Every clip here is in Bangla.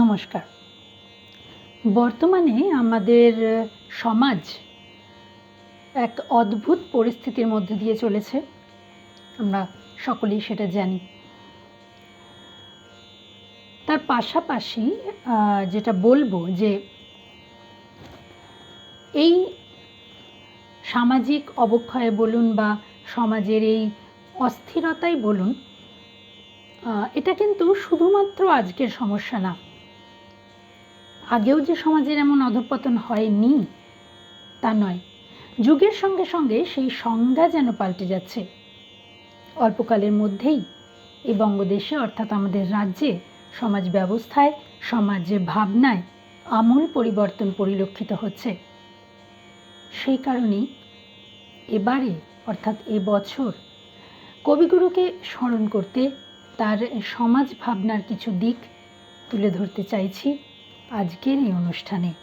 নমস্কার। বর্তমানে আমাদের সমাজ এক অদ্ভুত পরিস্থিতির মধ্যে দিয়ে চলেছে, আমরা সকলেই সেটা জানি। তার পাশাপাশি যেটা বলব যে এই সামাজিক অবক্ষয়ে বলুন বা সমাজের এই অস্থিরতাই বলুন এটা কিন্তু শুধুমাত্র আজকের সমস্যা না। আগেও যে সমাজের এমন অধঃপতন হয়নি, তা নয়। যুগের সঙ্গে সঙ্গে সেই সংজ্ঞা যেন পাল্টে যাচ্ছে। অল্পকালের মধ্যেই এই বঙ্গদেশে, অর্থাৎ আমাদের রাজ্যে, সমাজ ব্যবস্থায়, সমাজে ভাবনায় আমূল পরিবর্তন পরিলক্ষিত হচ্ছে। সেই কারণেই এবারে, অর্থাৎ এবছর কবিগুরুকে স্মরণ করতে তার সমাজ ভাবনার কিছু দিক তুলে ধরতে চাইছি। আজকের এই অনুষ্ঠানে।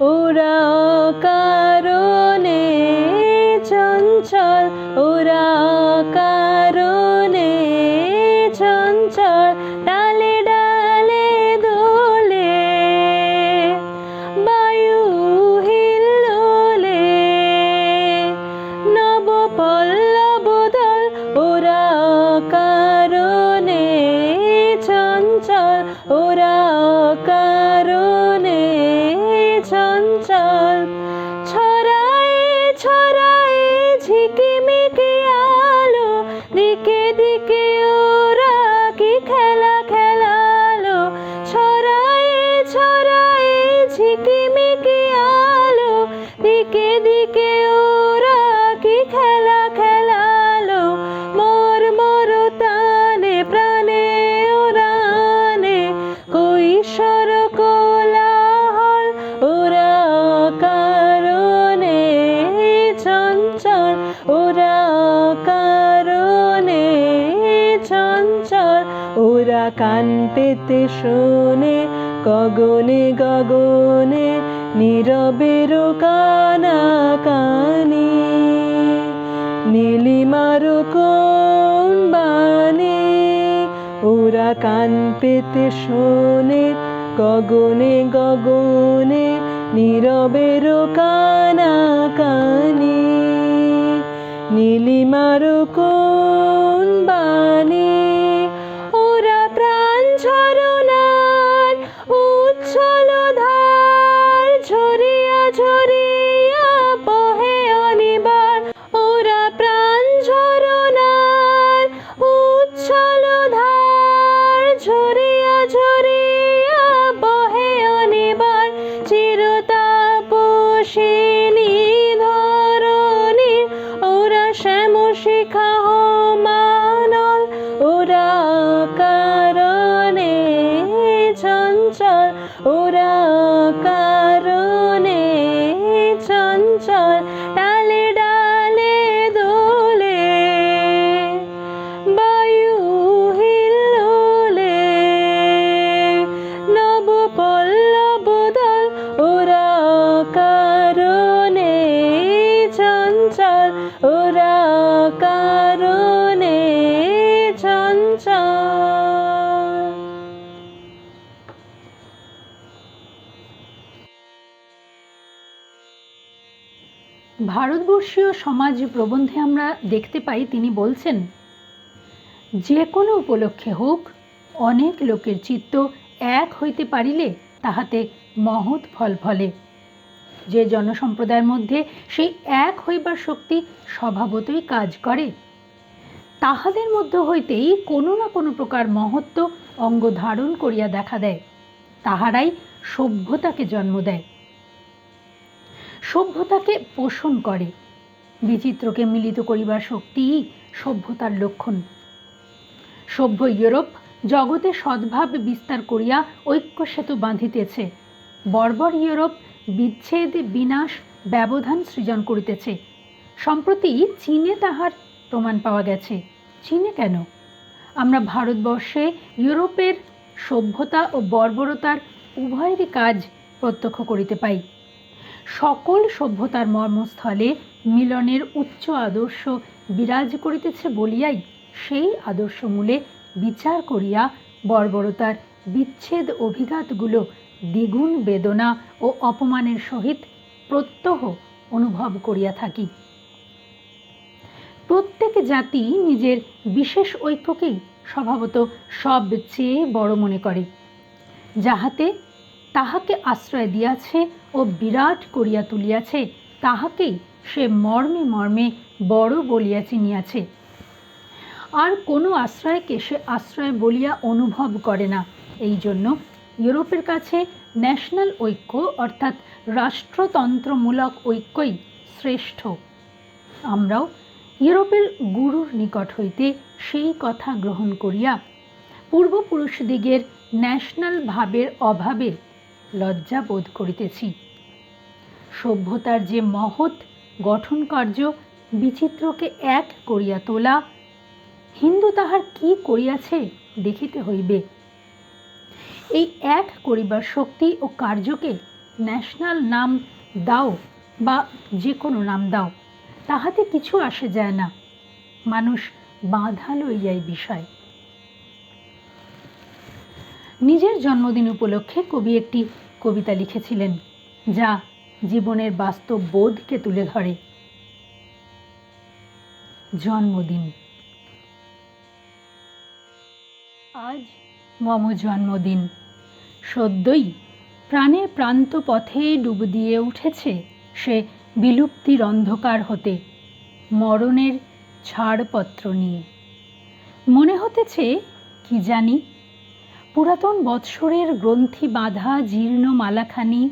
ওরা পেতে শোনে, গগনে গগনে নীরবের কানা কানি। নীলিমার কোন বানে ওরা কান পেতে শোনে, গগনে গগনে নীরবের কানা কানি। নীলিমার কোন বানে She. চঞ্চল ওরা কারণে ভারতবর্ষীয় সমাজ প্রবন্ধে আমরা দেখতে পাই, তিনি বলছেন, যে কোনো উপলক্ষে হোক, অনেক লোকের চিত্ত এক হইতে পারিলে তাহাতে মহৎ ফল ফলে। যে জনসম্প্রদায়ের মধ্যে সেই এক হইবার শক্তি স্বভাবতই কাজ করে। তাহাদের মধ্য হইতেই কোনো না কোনো প্রকার মহত্ব অঙ্গ ধারণ করিয়া দেখা দেয়। তাহারাই সভ্যতাকে জন্ম দেয়। সভ্যতাকে পোষণ করে। বিচিত্রকে মিলিত করিবার শক্তিই সভ্যতার লক্ষণ। সভ্য ইউরোপ জগতে সদ্ভাব বিস্তার করিয়া ঐক্য সেতু বাঁধিতেছে। বর্বর ইউরোপ বিচ্ছেদ বিনাশ ব্যবধান সৃজন করিতেছে। সম্প্রতি চীনে তাহার প্রমাণ পাওয়া গেছে। চীনে কেন? আমরা ভারতবর্ষে ইউরোপের সভ্যতা ও বর্বরতার উভয়েরই কাজ প্রত্যক্ষ করিতে পাই। সকল সভ্যতার মর্মস্থলে মিলনের উচ্চ আদর্শ বিরাজ করিতেছে বলিয়াই সেই আদর্শমূলে বিচার করিয়া বর্বরতার বিচ্ছেদ অভিঘাতগুলো দ্বিগুণ বেদনা ও অপমানের সহিত প্রত্যহ অনুভব করিয়া থাকি। প্রত্যেক জাতি নিজের বিশেষ ঐক্যকেই স্বভাবত সবচেয়ে বড় মনে করে, যাহাতে তাহাকে আশ্রয় দিয়াছে ও বিরাট করিয়া তুলিয়াছে, তাহাকেই সে মর্মে মর্মে বড় বলিয়া চিনিয়াছে। আর কোনো আশ্রয়কে সে আশ্রয় বলিয়া অনুভব করে না এই জন্য ইউরোপের কাছে ন্যাশনাল ঐক্য অর্থাৎ রাষ্ট্রতন্ত্রমূলক ঐক্যই শ্রেষ্ঠ। আমরাও ইউরোপের গুরুর নিকট হইতে সেই কথা গ্রহণ করিয়া পূর্বপুরুষদিগের ন্যাশনাল ভাবের অভাবে লজ্জা বোধ করিতেছি। সভ্যতার যে মহৎ গঠন কার্য বিচিত্রকে এক করিয়া তোলা, হিন্দু তাহার কি করিয়াছে দেখিতে হইবে। এই এক করিবার শক্তি ও কার্যকে ন্যাশনাল নাম দাও বা যে কোনো নাম দাও, তাহাতে কিছু আসে যায় না। মানুষ বাঁধা লইয়াই বিষয়। নিজের জন্মদিন উপলক্ষে কবি একটি কবিতা লিখেছিলেন, যা জীবনের বাস্তব বোধকে তুলে ধরে। জন্মদিন। আজ মম জন্মদিন। সদ্যই প্রাণের প্রান্ত পথে ডুব দিয়ে উঠেছে সে বিলুপ্তির অন্ধকার হতে, মরণের ছাড়পত্র নিয়ে। মনে হতেছে, কি জানি, পুরাতন বৎসরের গ্রন্থি বাঁধা জীর্ণ মালাখানি,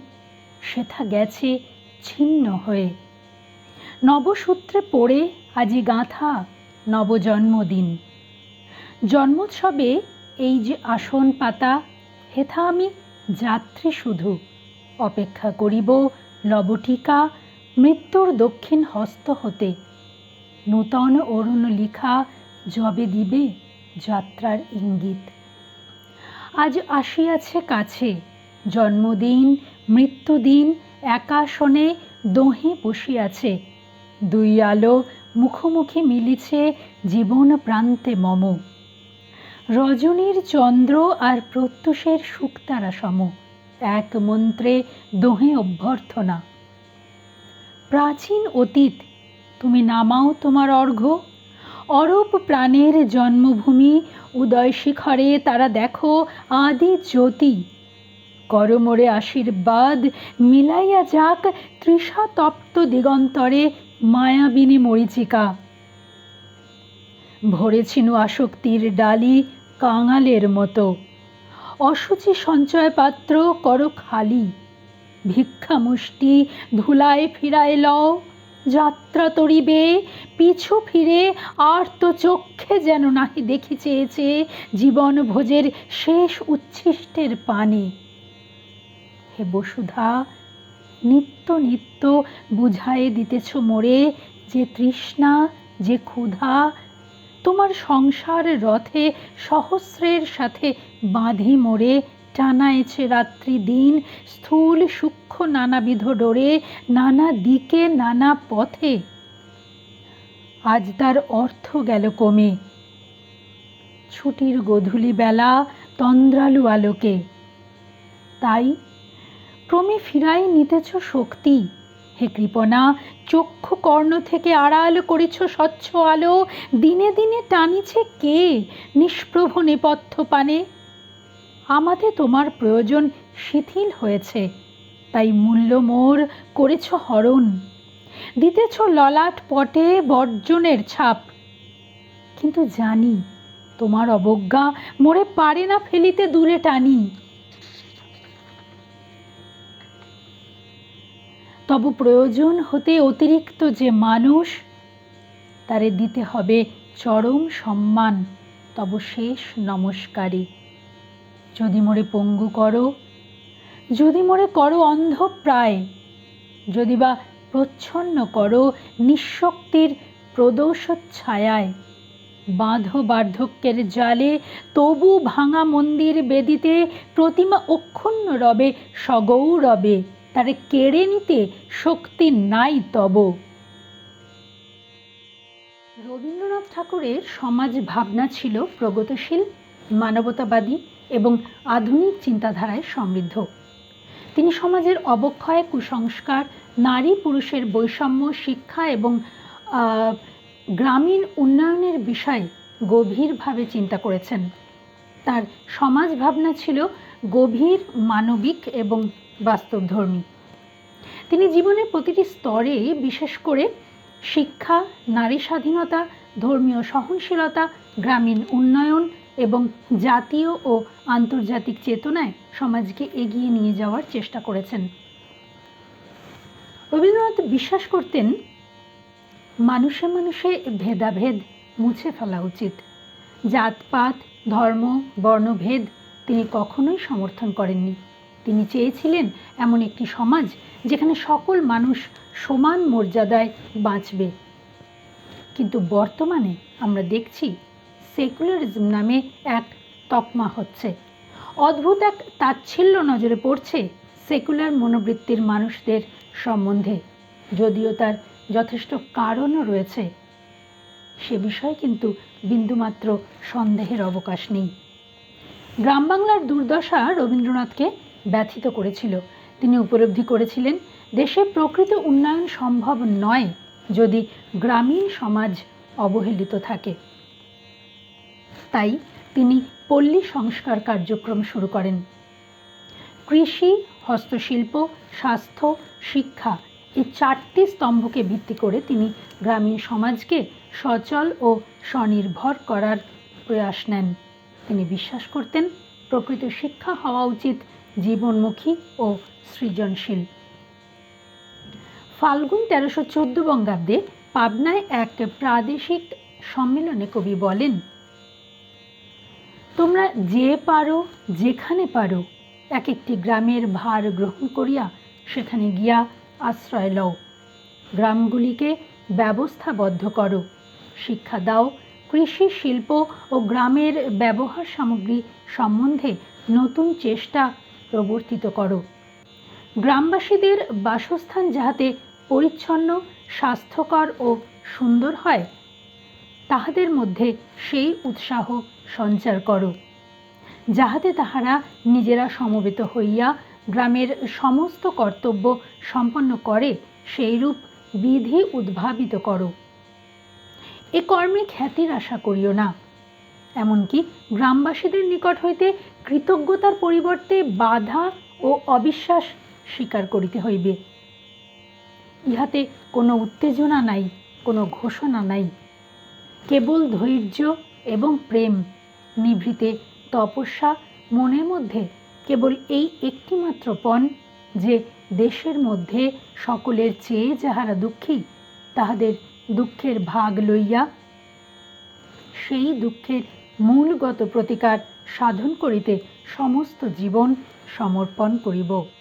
সেথা গেছে ছিন্ন হয়ে। নবসূত্রে পড়ে আজি গাঁথা নবজন্মদিন। জন্মোৎসবে এই যে আসন পাতা, হেথা আমি যাত্রী শুধু। অপেক্ষা করিব লবটিকা মৃত্যুর দক্ষিণ হস্ত হতে। নূতন অরুণ লিখা যবে দিবে যাত্রার ইঙ্গিত। আজ আসিয়াছে কাছে, জন্মদিন, মৃত্যুদিন একাশনে দোহে বসিয়াছে। দুই আলো মুখোমুখি মিলিছে জীবন প্রান্তে মম। রজনীর চন্দ্র আর প্রত্যুষের শুকতারা সম এক মন্ত্রে দোহে অভ্যর্থনা। প্রাচীন অতীত, তুমি নামাও তোমার অর্ঘ্য অরূপ প্রাণের জন্মভূমি, উদয় শিখরে তারা দেখো আদি জ্যোতি। করমরে আশীর্বাদ, মিলাইয়া যাক তৃষা তপ্ত দিগন্তরে মায়াবিনী মরিচিকা। ভরেছিনু আসক্তির ডালি কাঙালের মতো। অসুচি সঞ্চয় পাত্র কর খালি। ভিক্ষা মুষ্টি ধুলায় ফিরায় লও, যাত্রা তরিবে, পিছু ফিরে আর তো চক্ষে যেন নাহি দেখি চেয়েছে জীবন ভোজের শেষ উচ্ছিষ্টের পানে। হে বসুধা, নিত্য নিত্য বুঝায়ে দিতেছ মোরে যে তৃষ্ণা, যে ক্ষুধা তোমার সংসার রথে সহস্রের সাথে বাঁধি মোরে টানাইছে রাত্রি দিন, স্থূল সূক্ষ্ম নানাবিধ ডোরে, নানা দিকে, নানা পথে। আজ তার অর্থ গেল কমে। ছুটির গধূলি বেলা তন্দ্রালু আলোকে। তাই ক্রমে ফিরাই নিতেছ শক্তি। হে কৃপনা চক্ষু কর্ণ থেকে আড়াল করেছ স্বচ্ছ আলো, দিনে দিনে টানিছে কে নিষ্প্রভ নেপথ্য পানে? আমাতে তোমার প্রয়োজন শিথিল হয়েছে, তাই মূল্য মোর করেছ হরণ। দিতেছ ললাট পটে বর্জনের ছাপ। কিন্তু জানি, তোমার অবজ্ঞা মোরে পারে না ফেলিতে দূরে টানি। তবু প্রয়োজন হতে অতিরিক্ত যে মানুষ, তারে দিতে হবে চরম সম্মান, তব শেষ নমস্কারে যদি মোরে পঙ্গু করো, যদি মোরে করো অন্ধ প্রায় যদি বা প্রচ্ছন্ন করো নিঃশক্তির প্রদোষ ছায়ায় বাঁধো বার্ধক্যের জালে তবু ভাঙা মন্দির বেদিতে প্রতিমা অক্ষুণ্ণ রবে, সগৌরবে। তারে কেড়ে নিতে শক্তি নাই তব। রবীন্দ্রনাথ ঠাকুরের সমাজ ভাবনা ছিল প্রগতিশীল, মানবতাবাদী এবং আধুনিক চিন্তাধারায় সমৃদ্ধ। তিনি সমাজের অবক্ষয়, কুসংস্কার, নারী পুরুষের বৈষম্য, শিক্ষা এবং গ্রামীণ উন্নয়নের বিষয়ে গভীরভাবে চিন্তা করেছেন। তার সমাজ ভাবনা ছিল গভীর, মানবিক এবং বাস্তবধর্মী তিনি জীবনের প্রতিটি স্তরে বিশেষ করে শিক্ষা, নারী স্বাধীনতা, ধর্মীয় সহনশীলতা, গ্রামীণ উন্নয়ন এবং জাতীয় ও আন্তর্জাতিক চেতনায় সমাজকে এগিয়ে নিয়ে যাওয়ার চেষ্টা করেছেন। রবীন্দ্রনাথ বিশ্বাস করতেন, মানুষে মানুষে ভেদাভেদ মুছে ফেলা উচিত। জাতপাত, ধর্ম, বর্ণভেদ তিনি কখনোই সমর্থন করেননি। তিনি চেয়েছিলেন এমন একটি সমাজ যেখানে সকল মানুষ সমান মর্যাদায় বাঁচবে। কিন্তু বর্তমানে আমরা দেখছি সেকুলারিজম নামে এক তকমা হচ্ছে। অদ্ভুত এক তাচ্ছিল্য নজরে পড়ছে সেকুলার মনোবৃত্তির মানুষদের সম্বন্ধে। যদিও তার যথেষ্ট কারণও রয়েছে। সে বিষয়ে কিন্তু বিন্দুমাত্র সন্দেহের অবকাশ নেই। গ্রাম বাংলার দুর্দশা রবীন্দ্রনাথকে ব্যথিত করেছিল। তিনি উপলব্ধি করেছিলেন, দেশে প্রকৃত উন্নয়ন সম্ভব নয় যদি গ্রামীণ সমাজ অবহেলিত থাকে। তাই তিনি পল্লী সংস্কার কার্যক্রম শুরু করেন। কৃষি, হস্তশিল্প, স্বাস্থ্য, শিক্ষা এই চারটি স্তম্ভকে ভিত্তি করে তিনি গ্রামীণ সমাজকে সচল ও স্বনির্ভর করার প্রয়াস নেন। তিনি বিশ্বাস করতেন, প্রকৃত শিক্ষা হওয়া উচিত জীবনমুখী ও সৃজনশীল। ফাল্গুন তেরোশো চোদ্দ বঙ্গাব্দে পাবনায় এক প্রাদেশিক সম্মেলনে কবি বলেন, তোমরা যে পারো, যেখানে পারো এক একটি গ্রামের ভার গ্রহণ করিয়া সেখানে গিয়া আশ্রয় লও। গ্রামগুলিকে ব্যবস্থাবদ্ধ করো। শিক্ষা দাও। কৃষি, শিল্প ও গ্রামের ব্যবহার সামগ্রী সম্বন্ধে নতুন চেষ্টা প্রবর্তিত করো। গ্রামবাসীদের বাসস্থান যাহাতে পরিচ্ছন্ন, স্বাস্থ্যকর ও সুন্দর হয়, তাহাদের মধ্যে সেই উৎসাহ সঞ্চার করো, যাহাতে তাহারা নিজেরা সমবেত হইয়া গ্রামের সমস্ত কর্তব্য সম্পন্ন করে, সেইরূপ বিধি উদ্ভাবিত করো। এ কর্মে খ্যাতির আশা করিও না। এমনকি গ্রামবাসীদের নিকট হইতে কৃতজ্ঞতার পরিবর্তে বাধা ও অবিশ্বাস স্বীকার করিতে হইবে। ইহাতে কোনো উত্তেজনা নাই, কোনো ঘোষণা নাই। কেবল ধৈর্য এবং প্রেম নিভৃতে তপস্যা মনের মধ্যে কেবল এই একটিমাত্র পণ যে দেশের মধ্যে সকলের চেয়ে যাহারা দুঃখী, তাহাদের দুঃখের ভাগ লইয়া সেই দুঃখের মূলগত প্রতিকার সাধন করিতে সমস্ত জীবন সমর্পণ করিব।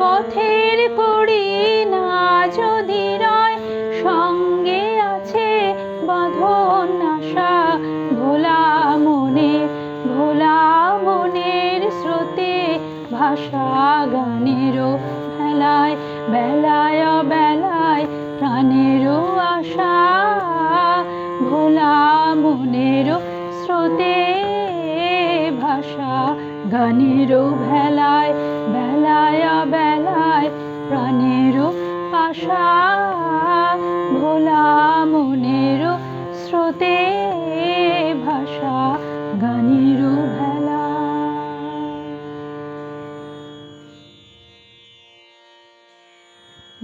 পথের করি না যদি রয়, সঙ্গে আছে বাঁধন আশা। ভোলা মনে, ভোলা মনের স্রোতে ভাষা গানেরও বেলায় বেলায় বেলায় প্রাণেরও আশা। ভোলা মনেরও স্রোতে ভাষা গানেরও ভেলায় আশা, ভোলা মনেরও স্রোতে ভাষা গানেরও ভেলা।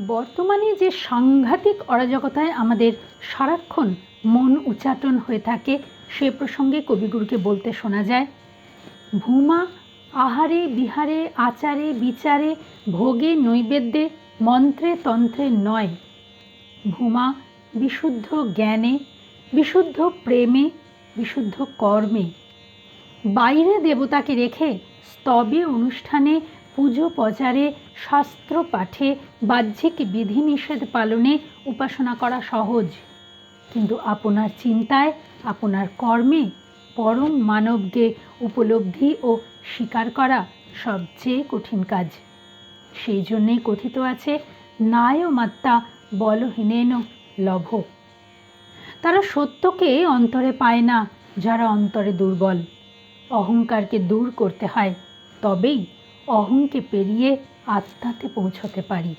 বর্তমানে যে সাংঘাতিক অরাজকতায় আমাদের সারাক্ষণ মন উচ্চাটন হয়ে থাকে, সে প্রসঙ্গে কবিগুরুকে বলতে শোনা যায়, ভূমা, আহারে, বিহারে, আচারে, বিচারে, ভোগে, নৈবেদ্যে মন্ত্রে তন্ত্রে নয়। ভূমা বিশুদ্ধ জ্ঞানে, বিশুদ্ধ প্রেমে, বিশুদ্ধ কর্মে। বাইরে দেবতাকে রেখে স্তবে অনুষ্ঠানে, পুজো প্রচারে, শাস্ত্র পাঠে, বাহ্যিক বিধিনিষেধ পালনে উপাসনা করা সহজ। কিন্তু আপনার চিন্তায়, আপনার কর্মে পরম মানবকে উপলব্ধি ও স্বীকার করা সবচেয়ে কঠিন কাজ। সেই জন্যেই কথিত আছে নায় মাত্তা বলহীনেন লভ। তারা সত্যকে অন্তরে পায় না, যারা অন্তরে দুর্বল। অহংকারকে দূর করতে হয়, তবেই অহংকে পেরিয়ে আত্মাতে পৌঁছতে পারি।